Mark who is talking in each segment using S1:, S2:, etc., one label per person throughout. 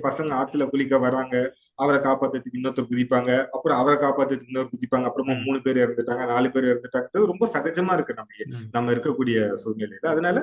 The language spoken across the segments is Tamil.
S1: பசங்க ஆத்துல குளிக்க வர்றாங்க அவரை காப்பாத்துறதுக்கு இன்னொருத்தர் குதிப்பாங்க அப்புறம் அவரை காப்பாத்துறதுக்கு இன்னொரு குதிப்பாங்க அப்புறமா. மூணு பேர் இறந்துட்டாங்க நாலு பேர் இறந்துட்டாங்க ரொம்ப சகஜமா இருக்கு நம்ம. நம்ம இருக்கக்கூடிய சூழ்நிலையில அதனால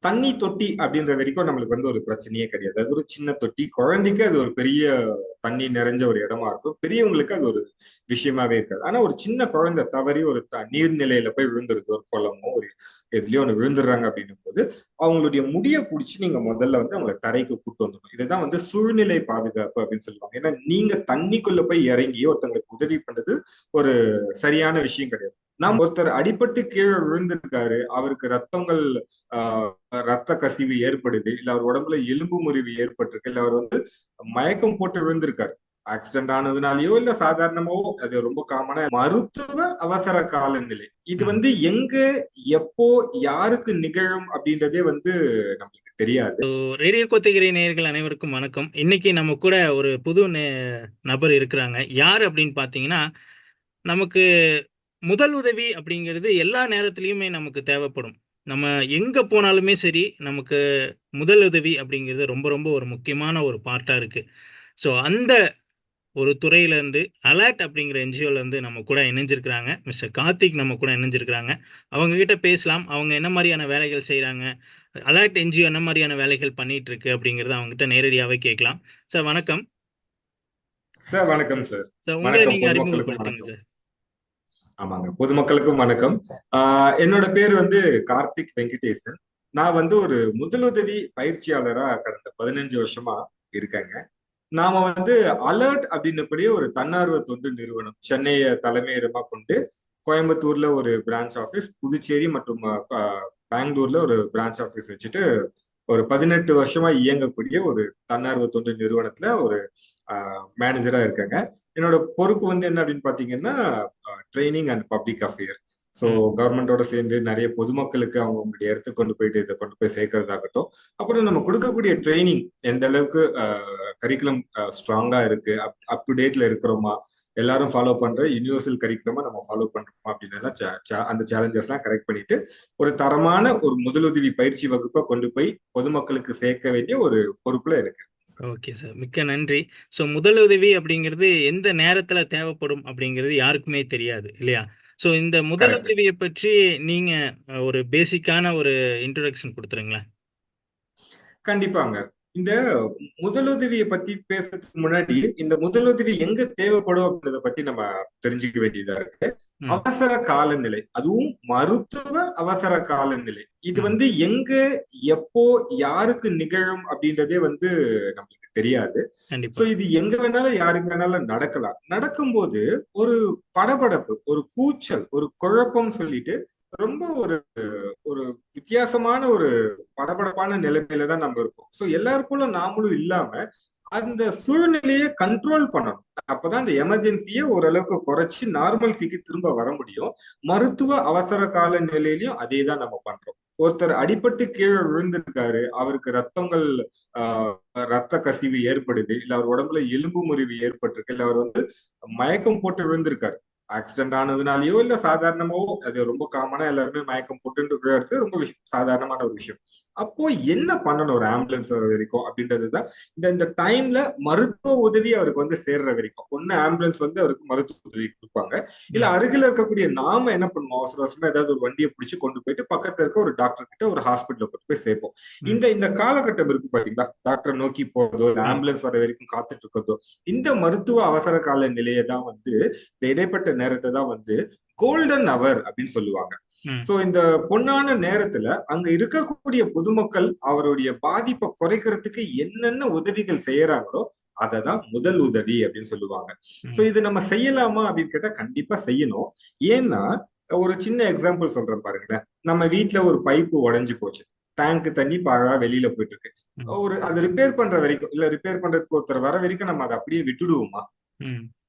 S1: தண்ணி தொட்டி அப்படின்ற வரைக்கும் நம்மளுக்கு வந்து ஒரு பிரச்சனையே கிடையாது. அது ஒரு சின்ன தொட்டி. குழந்தைக்கு அது ஒரு பெரிய தண்ணி நிறைஞ்ச ஒரு இடமா இருக்கும். பெரியவங்களுக்கு அது ஒரு விஷயமாவே இருக்காது. ஆனா ஒரு சின்ன குழந்தை தவறி ஒரு த- நீர்நிலையில போய் விழுந்துருது. ஒரு குளமோ ஒரு எதுலயோ ஒன்று விழுந்துடுறாங்க அப்படின்னும் போது அவங்களுடைய முடிய பிடிச்சி நீங்க முதல்ல வந்து அவங்களை தரைக்கு கூட்டு வந்துடணும். இதுதான் வந்து சூழ்நிலை பாதுகாப்பு அப்படின்னு சொல்லுவாங்க. ஏன்னா நீங்க தண்ணிக்குள்ள போய் இறங்கி ஒருத்தங்களுக்கு உதவி பண்றது ஒரு சரியான விஷயம் கிடையாது. நாம் ஒருத்தர் அடிபட்டு கீழே விழுந்திருக்காரு அவருக்கு ரத்தங்கள் ரத்த கசிவு ஏற்படுது இல்ல அவர் உடம்புல எலும்பு முறிவு ஏற்பட்டிருக்கு இல்ல அவர் வந்து மயக்கம் போட்டு விழுந்திருக்காரு. ஆக்சிடென்ட் ஆனதுனாலயோ இல்ல சாதாரணமாவோ அது ரொம்ப காமனா மருத்துவ அவசர கால நிலை இது வந்து எங்க எப்போ யாருக்கு நிகழும் அப்படின்றதே வந்து நம்மளுக்கு தெரியாது.
S2: ரேடியோ கொத்தகிரி நேயர்கள் அனைவருக்கும் வணக்கம். இன்னைக்கு நம்ம கூட ஒரு புது நபர் இருக்கிறாங்க. யார் அப்படின்னு பார்த்தீங்கன்னா நமக்கு முதல் உதவி அப்படிங்கிறது எல்லா நேரத்துலையுமே நமக்கு தேவைப்படும். நம்ம எங்க போனாலுமே சரி நமக்கு முதல் உதவி அப்படிங்கிறது ரொம்ப ரொம்ப ஒரு முக்கியமான ஒரு பார்ட்டா இருக்கு. ஸோ அந்த ஒரு துறையில இருந்து அலர்ட் அப்படிங்கிற என்ஜிஓல இருந்து நம்ம கூட இணைஞ்சிருக்கிறாங்க. மிஸ்டர் கார்த்திக் நம்ம கூட இணைஞ்சிருக்கிறாங்க. அவங்க கிட்ட பேசலாம். அவங்க என்ன மாதிரியான வேலைகள் செய்றாங்க? அலர்ட் என்ஜிஓ என்ன மாதிரியான வேலைகள் பண்ணிட்டு இருக்கு அப்படிங்கறத அவங்க கிட்ட நேரடியாவே கேட்கலாம். சார் வணக்கம்.
S1: சார் வணக்கம் சார்.
S2: சார் உங்களை
S1: வணக்கம்
S2: நீங்க
S1: பொதுமக்களுக்கும்
S2: அறிமுகப்படுத்துங்க சார்.
S1: ஆமாங்க. பொதுமக்களுக்கும் வணக்கம். என்னோட பேர் வந்து கார்த்திக் வெங்கடேசன். நான் வந்து ஒரு முதலுதவி பயிற்சியாளரா கடந்த பதினஞ்சு வருஷமா இருக்கேங்க. நாம வந்து அலர்ட் அப்படின்னபடி ஒரு தன்னார்வ தொண்டு நிறுவனம் சென்னையை தலைமையிடமா கொண்டு கோயம்புத்தூர்ல ஒரு பிரான்ச் ஆஃபீஸ் புதுச்சேரி மற்றும் பெங்களூர்ல ஒரு பிரான்ச் ஆஃபீஸ் வச்சுட்டு ஒரு பதினெட்டு வருஷமா இயங்கக்கூடிய ஒரு தன்னார்வ தொண்டு நிறுவனத்துல ஒரு மேனேஜரா இருக்காங்க. என்னோட பொறுப்பு வந்து என்ன அப்படின்னு பாத்தீங்கன்னா training and public affair so. கவர்மெண்டோட சேர்ந்து நிறைய பொதுமக்களுக்கு அவங்க அவங்களுடைய இடத்துக்கு கொண்டு போயிட்டு இதை கொண்டு போய் சேர்க்கறதாகட்டும் அப்புறம் நம்ம கொடுக்கக்கூடிய ட்ரைனிங் எந்த அளவுக்கு கரிக்குலம் ஸ்ட்ராங்கா இருக்கு அப் டு டேட்ல இருக்கிறோமா எல்லாரும் ஃபாலோ பண்ற யூனிவர்சல் கரிக்குலமா நம்ம ஃபாலோ பண்றோமா அப்படின்னு அந்த சேலஞ்சஸ் எல்லாம் கரெக்ட் பண்ணிட்டு ஒரு தரமான ஒரு முதலுதவி பயிற்சி வகுப்பை கொண்டு போய் பொதுமக்களுக்கு சேர்க்க வேண்டிய ஒரு பொறுப்புல இருக்கு.
S2: ஓகே சார் மிக்க நன்றி. ஸோ முதலுதவி அப்படிங்கிறது எந்த நேரத்துல தேவைப்படும் அப்படிங்கிறது யாருக்குமே தெரியாது இல்லையா? ஸோ இந்த முதலுதவியை பற்றி நீங்க ஒரு பேசிக்கான ஒரு இன்ட்ரோடக்ஷன் கொடுத்துருங்களேன்.
S1: கண்டிப்பாங்க. இந்த முதலுதவியை பத்தி பேசுறதுக்கு முன்னாடி இந்த முதலுதவி எங்க தேவைப்படும் அப்படின்றத பத்தி நம்ம தெரிஞ்சுக்க வேண்டியதா இருக்கு. அவசர காலநிலை அதுவும் மருத்துவ அவசர காலநிலை. இது வந்து எங்க எப்போ யாருக்கு நிகழும் அப்படின்றதே வந்து நம்மளுக்கு தெரியாது. சோ இது எங்க வேணாலும் யாருக்கு வேணாலும் நடக்கலாம். நடக்கும்போது ஒரு படபடப்பு ஒரு கூச்சல் ஒரு குழப்பம் சொல்லிட்டு ரொம்ப ஒரு ஒரு வித்தியாசமான ஒரு படபடப்பான நிலைமையில தான் நம்ம இருக்கோம். சோ எல்லாருக்குள்ள நாமளும் இல்லாம அந்த சூழ்நிலையை கண்ட்ரோல் பண்ணணும். அப்பதான் அந்த எமர்ஜென்சியை ஓரளவுக்கு குறைச்சு நார்மல்சிக்கு திரும்ப வர முடியும். மருத்துவ அவசர கால நிலையிலையும் அதே தான் நம்ம பண்றோம். ஒருத்தர் அடிபட்டு கீழே விழுந்திருக்காரு. அவருக்கு ரத்தங்கள் ஆஹ் ரத்த கசிவு ஏற்படுது. இல்ல அவர் உடம்புல எலும்பு முறிவு ஏற்பட்டிருக்கு. இல்ல அவர் வந்து மயக்கம் போட்டு விழுந்திருக்காரு. ஆக்சிடென்ட் ஆனதுனாலயோ இல்ல சாதாரணமாவோ அது ரொம்ப காமனா எல்லாருமே மயக்கம் போட்டு விழுறது ரொம்ப விஷயம் சாதாரணமான ஒரு விஷயம். அப்போ என்ன பண்ணணும் ஒரு ஆம்புலன்ஸ் வர வரைக்கும் அப்படின்றதுதான். இந்த இந்த டைம்ல மருத்துவ உதவி அவருக்கு வந்து சேர்ற வரைக்கும். ஒண்ணு ஆம்புலன்ஸ் வந்து அவருக்கு மருத்துவ உதவி கொடுப்பாங்க. இல்ல அருகில இருக்கக்கூடிய நாம என்ன பண்ணுவோம்? அவசர அவசரமா ஏதாவது ஒரு வண்டியை பிடிச்சு கொண்டு போயிட்டு பக்கத்துல இருக்க ஒரு டாக்டர் கிட்ட ஒரு ஹாஸ்பிட்டல கொண்டு போய் சேர்ப்போம். இந்த இந்த காலகட்டம் இருக்கு பாத்தீங்களா? டாக்டர் நோக்கி போறதோ ஆம்புலன்ஸ் வர வரைக்கும் காத்துட்டு இருக்கிறதோ இந்த மருத்துவ அவசர கால நிலையை தான் வந்து இந்த இடைப்பட்ட நேரத்தை தான் வந்து கோல்டன் அவர் அப்படின்னு சொல்லுவாங்க. சோ இந்த பொன்னான நேரத்துல அங்க இருக்கக்கூடிய பொதுமக்கள் அவருடைய பாதிப்பை குறைக்கிறதுக்கு என்னென்ன உதவிகள் செய்யறாங்களோ அததான் முதல் உதவி அப்படின்னு சொல்லுவாங்க. சோ இது நம்ம செய்யலாமா அப்படின்னு கேட்டா கண்டிப்பா செய்யணும். ஏன்னா ஒரு சின்ன எக்ஸாம்பிள் சொல்றேன் பாருங்களேன். நம்ம வீட்ல ஒரு பைப்பு உடைஞ்சு போச்சு. டேங்க் தண்ணி பாழா வெளியில போயிட்டு இருக்கு. ஒரு அது ரிப்பேர் பண்ற வரைக்கும் இல்ல ரிப்பேர் பண்றதுக்கு ஒருத்தர் வர வரைக்கும் நம்ம அதை அப்படியே விட்டுடுவோமா?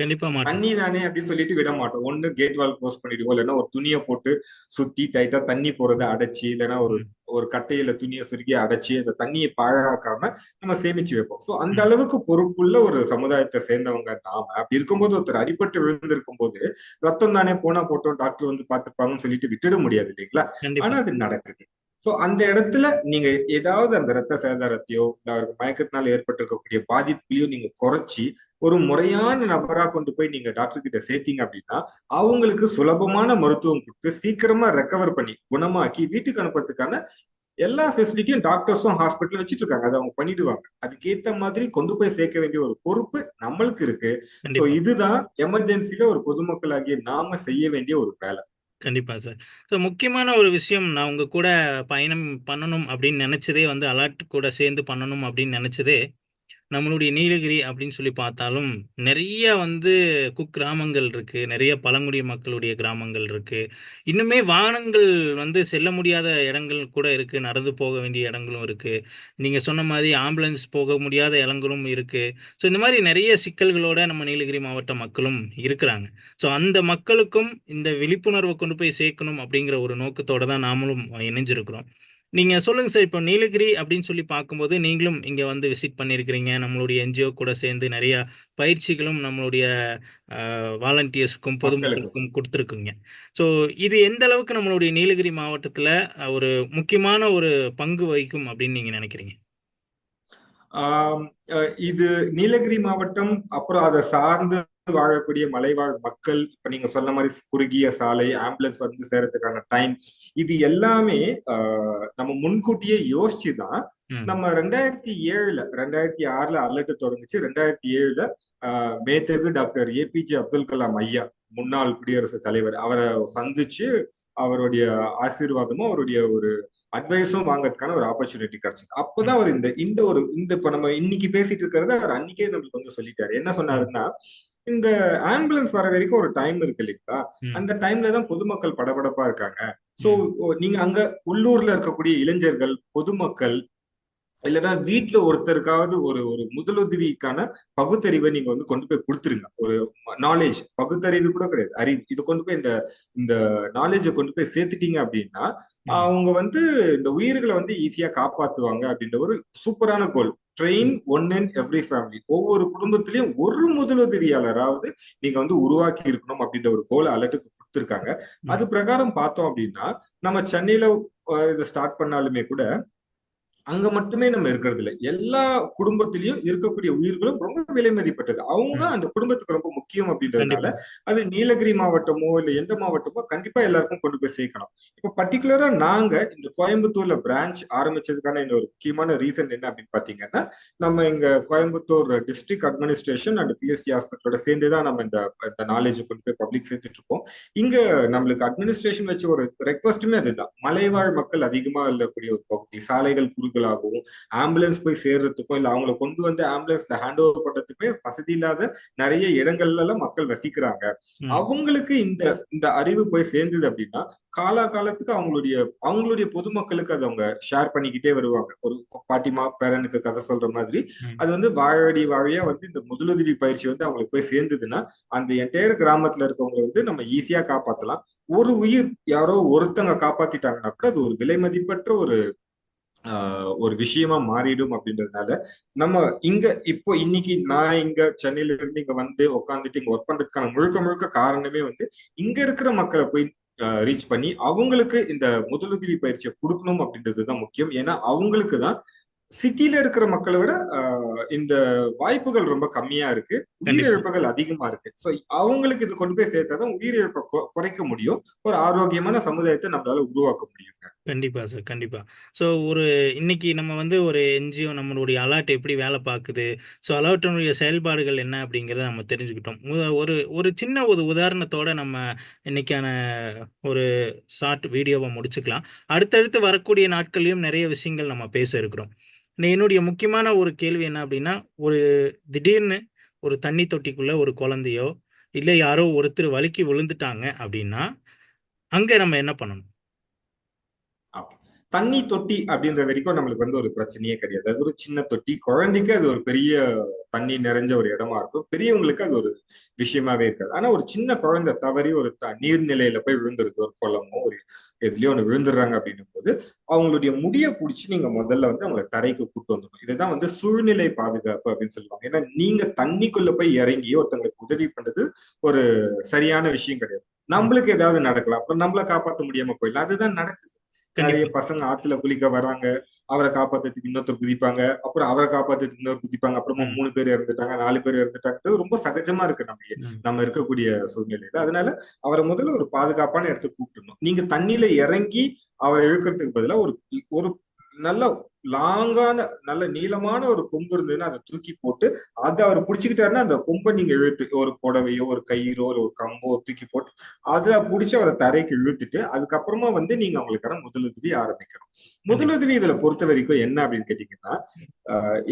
S2: கண்டிப்பா
S1: தண்ணி தானே அப்படின்னு சொல்லிட்டு விட மாட்டோம். ஒண்ணு கேட் வால் க்ளோஸ் பண்ணிடுவோம். இல்லைன்னா ஒரு துணியை போட்டு சுத்தி டைட்டா தண்ணி போறதை அடைச்சி இல்லைன்னா ஒரு ஒரு கட்டையில துணியை சுருக்கி அடைச்சி அந்த தண்ணியை பாழாக்காம நம்ம சேமிச்சு வைப்போம். சோ அந்த அளவுக்கு பொறுப்புள்ள ஒரு சமுதாயத்தை சேர்ந்தவங்க நாம. அப்படி இருக்கும்போது ஒருத்தர் அடிபட்டு விழுந்திருக்கும் போது ரத்தம் தானே போனா போட்டோம் டாக்டர் வந்து பாத்துப்பாங்கன்னு சொல்லிட்டு விட்டுட முடியாது இல்லைங்களா? ஆனா அது நடக்குது. சோ அந்த இடத்துல நீங்க ஏதாவது அந்த ரத்த சேதாரத்தையோ இல்ல அவருக்கு மயக்கத்தினால ஏற்பட்டிருக்கக்கூடிய பாதிப்புகளையோ நீங்க குறைச்சி ஒரு முறையான நபரா கொண்டு போய் நீங்க டாக்டர் கிட்ட சேர்த்தீங்க அப்படின்னா அவங்களுக்கு சுலபமான மருத்துவம் கொடுத்து சீக்கிரமா ரெக்கவர் பண்ணி குணமாக்கி வீட்டுக்கு அனுப்புறதுக்கான எல்லா ஃபெசிலிட்டியும் டாக்டர்ஸும் ஹாஸ்பிட்டல் வச்சிட்டு இருக்காங்க அதை அவங்க பண்ணிடுவாங்க. அதுக்கேத்த மாதிரி கொண்டு போய் சேர்க்க வேண்டிய ஒரு பொறுப்பு நம்மளுக்கு இருக்கு.
S2: கண்டிப்பா.
S1: இதுதான் எமர்ஜென்சில ஒரு பொதுமக்களாகிய நாம செய்ய வேண்டிய ஒரு வேலை.
S2: கண்டிப்பா சார். ஸோ முக்கியமான ஒரு விஷயம் நான் உங்க கூட பயணம் பண்ணணும் அப்படின்னு நினைச்சதே வந்து அலர்ட் கூட சேர்ந்து பண்ணணும் அப்படின்னு நினைச்சதே நம்மளுடைய நீலகிரி அப்படின்னு சொல்லி பார்த்தாலும் நிறைய வந்து குக்கிராமங்கள் இருக்கு. நிறைய பழங்குடி மக்களுடைய கிராமங்கள் இருக்கு. இன்னுமே வாகனங்கள் வந்து செல்ல முடியாத இடங்கள் கூட இருக்கு. நடந்து போக வேண்டிய இடங்களும் இருக்கு. நீங்க சொன்ன மாதிரி ஆம்புலன்ஸ் போக முடியாத இடங்களும் இருக்கு. ஸோ இந்த மாதிரி நிறைய சிக்கல்களோட நம்ம நீலகிரி மாவட்ட மக்களும் இருக்கிறாங்க. ஸோ அந்த மக்களுக்கும் இந்த விழிப்புணர்வை கொண்டு போய் சேர்க்கணும் அப்படிங்கிற ஒரு நோக்கத்தோட தான் நாமளும் இணைஞ்சிருக்கிறோம். நீங்க சொல்லுங்க சார். இப்போ நீலகிரி அப்படின்னு சொல்லி பார்க்கும்போது நீங்களும் இங்க வந்து விசிட் பண்ணியிருக்கிறீங்க நம்மளுடைய என்ஜிஓ கூட சேர்ந்து நிறைய பயிற்சிகளும் நம்மளுடைய வாலண்டியர்ஸ்க்கும் பொதுமக்களுக்கும் கொடுத்துருக்குங்க. ஸோ இது எந்த அளவுக்கு நம்மளுடைய நீலகிரி மாவட்டத்தில் ஒரு முக்கியமான ஒரு பங்கு வகிக்கும் அப்படின்னு நீங்க நினைக்கிறீங்க?
S1: இது நீலகிரி மாவட்டம் அப்புறம் அதை சார்ந்து வாழக்கூடிய மலைவாழ் மக்கள் இப்ப நீங்க சொன்ன மாதிரி குறுகிய சாலை ஆம்புலன்ஸ் வந்து சேரத்துக்கான டைம் இது எல்லாமே நம்ம முன்கூட்டியே யோசிச்சுதான் நம்ம ரெண்டாயிரத்தி ஏழுல ரெண்டாயிரத்தி ஆறுல அலர்ட் தொடங்குச்சு. ரெண்டாயிரத்தி ஏழுல மேதகு டாக்டர் ஏபிஜே அப்துல் கலாம் ஐயா முன்னாள் குடியரசுத் தலைவர் அவரை சந்திச்சு அவருடைய ஆசீர்வாதமும் அவருடைய ஒரு அட்வைஸும் வாங்கறதுக்கான ஒரு ஆப்பர்ச்சுனிட்டி கிடைச்சது. அப்பதான் அவர் இந்த இந்த ஒரு இந்த இப்ப நம்ம இன்னைக்கு பேசிட்டு இருக்கிறத அவர் அன்னைக்கே நம்மளுக்கு வந்து சொல்லிட்டாரு. என்ன சொன்னாருன்னா இந்த ஆம்புலன்ஸ் வர வரைக்கும் ஒரு டைம் இருக்கு இல்லைங்களா? அந்த டைம்ல தான் பொதுமக்கள் படபடப்பா இருக்காங்க. சோ நீங்க அங்க உள்ளூர்ல இருக்கக்கூடிய இளைஞர்கள் பொதுமக்கள் இல்லைன்னா வீட்டுல ஒருத்தருக்காவது ஒரு ஒரு முதலுதவிக்கான பகுத்தறிவை நீங்க வந்து கொண்டு போய் கொடுத்துருங்க. ஒரு நாலேஜ் பகுத்தறிவு கூட கிடையாது அறிவு. இது கொண்டு போய் இந்த இந்த நாலேஜை கொண்டு போய் சேர்த்துட்டீங்க அப்படின்னா அவங்க வந்து இந்த உயிர்களை வந்து ஈஸியா காப்பாத்துவாங்க அப்படின்ற ஒரு சூப்பரான goal train one in every family ஒவ்வொரு குடும்பத்திலயும் ஒரு முதலுதவியாளராவது நீங்க வந்து உருவாக்கி இருக்கணும் அப்படின்ற ஒரு கோலை அலர்ட்டுக்கு கொடுத்துருக்காங்க. அது பிரகாரம் பார்த்தோம் அப்படின்னா நம்ம சென்னையில இதை ஸ்டார்ட் பண்ணாலுமே கூட அங்க மட்டுமே நம்ம இருக்கிறது இல்லை. எல்லா குடும்பத்திலயும் இருக்கக்கூடிய உயிர்களும் ரொம்ப விலை மதிப்பட்டது அவங்க அந்த குடும்பத்துக்கு ரொம்ப முக்கியம் அப்படின்றதுனால அது நீலகிரி மாவட்டமோ இல்ல எந்த மாவட்டமோ கண்டிப்பா எல்லாருக்கும் கொண்டு போய் சேர்க்கணும். இப்ப பர்டிகுலரா நாங்க இந்த கோயம்புத்தூர்ல பிரான்ச் ஆரம்பிச்சதுக்கான இன்னொரு முக்கியமான ரீசன் என்ன அப்படின்னு பாத்தீங்கன்னா நம்ம இங்க Coimbatore district administration and PSC ஹாஸ்பிட்டலோட சேர்ந்து தான் நம்ம இந்த இந்த நாலேஜ் கொண்டு போய் பப்ளிக் சேர்த்துட்டு இருக்கோம். இங்க நம்மளுக்கு அட்மினிஸ்ட்ரேஷன் வச்ச ஒரு ரெக்வஸ்ட்டுமே அதுதான். மலைவாழ் மக்கள் அதிகமா இருக்கக்கூடிய ஒரு பகுதி சாலைகள் குறுகலாகவும் ஆம்புலன்ஸ் போய் சேர்றதுக்கும் இல்ல அவங்கள கொண்டு வந்து ஆம்புலன்ஸ்ல ஹேண்ட் ஓவர் பண்றதுக்குமே வசதி இல்லாத நிறைய இடங்கள்ல மக்கள் வசிக்கிறாங்க. அவங்களுக்கு இந்த இந்த அறிவு போய் சேர்ந்தது அப்படின்னா காலா காலத்துக்கு அவங்களுடைய அவங்களுடைய பொதுமக்களுக்கு அதை அவங்க ஷேர் பண்ணிக்கிட்டே வருவாங்க. ஒரு பாட்டிமா பேரனுக்கு கதை சொல்ற மாதிரி. அது வந்து வாழடி வாழையா வந்து இந்த முதலுதவி பயிற்சி வந்து அவங்களுக்கு போய் சேர்ந்ததுன்னா அந்த என்டையர் கிராமத்துல இருக்கவங்களை வந்து நம்ம ஈஸியா காப்பாத்தலாம். ஒரு உயிர் யாரோ ஒருத்தங்க காப்பாத்திட்டாங்கன்னா கூட அது ஒரு விலை மதிப்பற்ற ஒரு ஒரு விஷயமா மாறிடும் அப்படின்றதுனால நம்ம இங்க இப்போ இன்னைக்கு நான் இங்க சென்னையில இருந்து இங்க வந்து உட்காந்துட்டு இங்க ஒர்க் பண்றதுக்கான முழுக்க முழுக்க காரணமே வந்து இங்க இருக்கிற மக்களை போய் ரீச் பண்ணி அவங்களுக்கு இந்த முதலுதவி பயிற்சியை கொடுக்கணும் அப்படின்றது தான் முக்கியம். ஏன்னா அவங்களுக்கு தான் சிட்டில இருக்கிற மக்களை விட இந்த வாய்ப்புகள் ரொம்ப கம்மியா இருக்கு. உயிரிழப்புகள் அதிகமா இருக்கு. சோ அவங்களுக்கு இது கொண்டு போய் சேர்த்தாதான் உயிரிழப்பை குறைக்க முடியும். ஒரு ஆரோக்கியமான சமுதாயத்தை நம்மளால உருவாக்க முடியுங்க.
S2: கண்டிப்பா சார் கண்டிப்பா. ஸோ ஒரு இன்னைக்கு நம்ம வந்து ஒரு என்ஜிஓ நம்மளுடைய அலர்ட் எப்படி வேலை பார்க்குது? ஸோ அலர்ட்டினுடைய செயல்பாடுகள் என்ன அப்படிங்கிறத நம்ம தெரிஞ்சுக்கிட்டோம். மு- ஒரு ஒரு சின்ன ஒரு உதாரணத்தோட நம்ம இன்னைக்கான ஒரு ஷார்ட் வீடியோவை முடிச்சுக்கலாம். அடுத்தடுத்து வரக்கூடிய நாட்கள்லையும் நிறைய விஷயங்கள் நம்ம பேச இருக்கிறோம். என்னுடைய முக்கியமான ஒரு கேள்வி என்ன அப்படின்னா ஒரு திடீர்னு ஒரு தண்ணி தொட்டிக்குள்ள ஒரு குழந்தையோ இல்லை யாரோ ஒருத்தர் வழுக்கி விழுந்துட்டாங்க அப்படின்னா அங்கே நம்ம என்ன பண்ணணும்?
S1: தண்ணி தொட்டி அப்படின்ற வரைக்கும் நம்மளுக்கு வந்து ஒரு பிரச்சனையே கிடையாது. அது ஒரு சின்ன தொட்டி. குழந்தைக்கு அது ஒரு பெரிய தண்ணி நிறைஞ்ச ஒரு இடமா இருக்கும். பெரியவங்களுக்கு அது ஒரு விஷயமாவே இருக்காது. ஆனா ஒரு சின்ன குழந்தை தவறி ஒரு த நீர்நிலையில போய் விழுந்துருது. ஒரு குளமோ ஒரு எதுலயோ ஒண்ணு விழுந்துடுறாங்க அப்படின்னும் போது அவங்களுடைய முடியை பிடிச்சி நீங்க முதல்ல வந்து அவங்களை தரைக்கு கூட்டு வந்துடணும். இதுதான் வந்து சூழ்நிலை பாதுகாப்பு அப்படின்னு சொல்லுவாங்க. ஏன்னா நீங்க தண்ணிக்குள்ள போய் இறங்கி ஒருத்தங்களுக்கு உதவி பண்றது ஒரு சரியான விஷயம் கிடையாது. நம்மளுக்கு ஏதாவது நடக்கலாம். அப்புறம் நம்மள காப்பாற்ற முடியாம போயிடலாம். அதுதான் நடக்குது. நிறைய பசங்க ஆத்துல குளிக்க வர்றாங்க அவரை காப்பாத்துறதுக்கு இன்னொருத்தர் குதிப்பாங்க. அப்புறம் அவரை காப்பாத்துறதுக்கு இன்னொரு குதிப்பாங்க. அப்புறமா மூணு பேர் இறந்துட்டாங்க நாலு பேர் இறந்துட்டாங்க ரொம்ப சகஜமா இருக்கு நம்ம நம்ம இருக்கக்கூடிய சூழ்நிலையில. அதனால அவரை முதல்ல ஒரு பாதுகாப்பான இடத்துக்கு கூப்பிடணும். நீங்க தண்ணியில இறங்கி அவரை இழுக்கிறதுக்கு பதிலா ஒரு ஒரு நல்ல லாங்கான நல்ல நீளமான ஒரு கொம்பு இருந்ததுன்னா அதை தூக்கி போட்டு அதை அவர் பிடிச்சிக்கிட்டாருன்னா அந்த கொம்பை நீங்க இழுத்து ஒரு புடவையோ ஒரு கயிறோ ஒரு கம்போ தூக்கி போட்டு அதை பிடிச்சி அவரை தரைக்கு இழுத்துட்டு அதுக்கப்புறமா வந்து நீங்க அவங்களுக்கான முதலுதவி ஆரம்பிக்கணும். முதலுதவி இதுல பொறுத்த வரைக்கும் என்ன அப்படின்னு கேட்டீங்கன்னா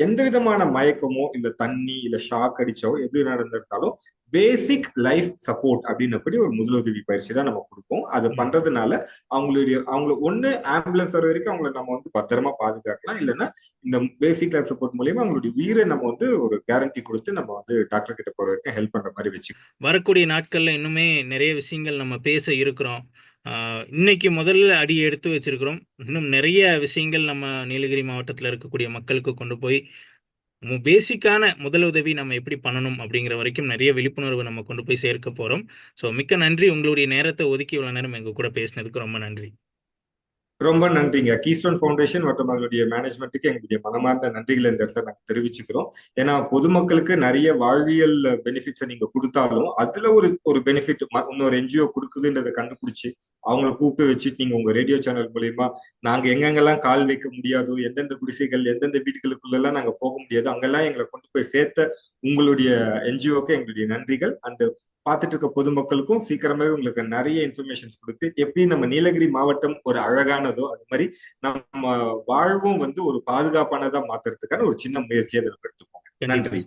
S1: எந்த விதமான மயக்கமோ இல்ல தண்ணி இல்ல ஷாக் அடிச்சோ எது நடந்திருந்தாலும் பேசிக் லைஃப் சப்போர்ட் அப்படின்னபடி ஒரு முதலுதவி பயிற்சி தான் நம்ம கொடுப்போம். அது பண்றதுனால அவங்களுடைய அவங்கள ஒண்ணு ஆம்புலன்ஸ் வர வரைக்கும் அவங்கள நம்ம வந்து பத்திரமா பாதுகாக்கலாம் இல்லைன்னா இந்த பேசிக் லைஃப் சப்போர்ட் மூலியமா அவங்களுடைய உயிரை நம்ம வந்து ஒரு கேரண்டி கொடுத்து நம்ம வந்து டாக்டர் கிட்ட போற வரைக்கும் ஹெல்ப் பண்ற மாதிரி வச்சு
S2: வரக்கூடிய நாட்கள்ல இன்னுமே நிறைய விஷயங்கள் நம்ம பேச இருக்கிறோம். இன்னைக்கு முதல்ல அடி எடுத்து வச்சிருக்கிறோம். இன்னும் நிறைய விஷயங்கள் நம்ம நீலகிரி மாவட்டத்தில் இருக்கக்கூடிய மக்களுக்கு கொண்டு போய் மு- பேசிக்கான முதலுதவி நம்ம எப்படி பண்ணணும் அப்படிங்கிற வரைக்கும் நிறைய விழிப்புணர்வு நம்ம கொண்டு போய் சேர்க்க போகிறோம் ஸோ மிக்க நன்றி. உங்களுடைய நேரத்தை ஒதுக்கி இவ்வளோ நேரம் எங்கள் கூட பேசினதுக்கு ரொம்ப நன்றி.
S1: ரொம்ப நன்றிங்க. கீஸ்டோன் ஃபவுண்டேஷன் மற்றும் அதனுடைய மேனேஜ்மெண்ட்டுக்கு எங்களுடைய மனமார்ந்த நன்றிகளை இந்த இடத்துல நாங்கள் தெரிவிச்சுக்கிறோம். ஏன்னா பொதுமக்களுக்கு நிறைய வாழ்வியல் பெனிஃபிட்ஸை நீங்க கொடுத்தாலும் அதுல ஒரு ஒரு பெனிஃபிட் இன்னொரு என்ஜிஓ கொடுக்குதுன்றதை கண்டுபிடிச்சு அவங்கள கூப்பிட்டு வச்சுட்டு நீங்க உங்க ரேடியோ சேனல் மூலியமா நாங்க எங்கெங்கெல்லாம் கால் வைக்க முடியாதோ எந்தெந்த குடிசைகள் எந்தெந்த வீடுகளுக்குள்ள எல்லாம் நாங்க போக முடியாது அங்கெல்லாம் எங்களை கொண்டு போய் சேர்த்த உங்களுடைய என்ஜிஓக்கு எங்களுடைய நன்றிகள். அண்ட் பார்த்துட்டு இருக்க பொதுமக்களுக்கும் சீக்கிரமே உங்களுக்கு நிறைய இன்ஃபர்மேஷன்ஸ் கொடுத்து எப்படி நம்ம நீலகிரி மாவட்டம் ஒரு அழகானதோ அது மாதிரி நம்ம வாழ்வும் வந்து ஒரு பாதுகாப்பானதா மாத்துறதுக்கான ஒரு சின்ன முயற்சியை நம்ம எடுத்துப்போம் நன்றி.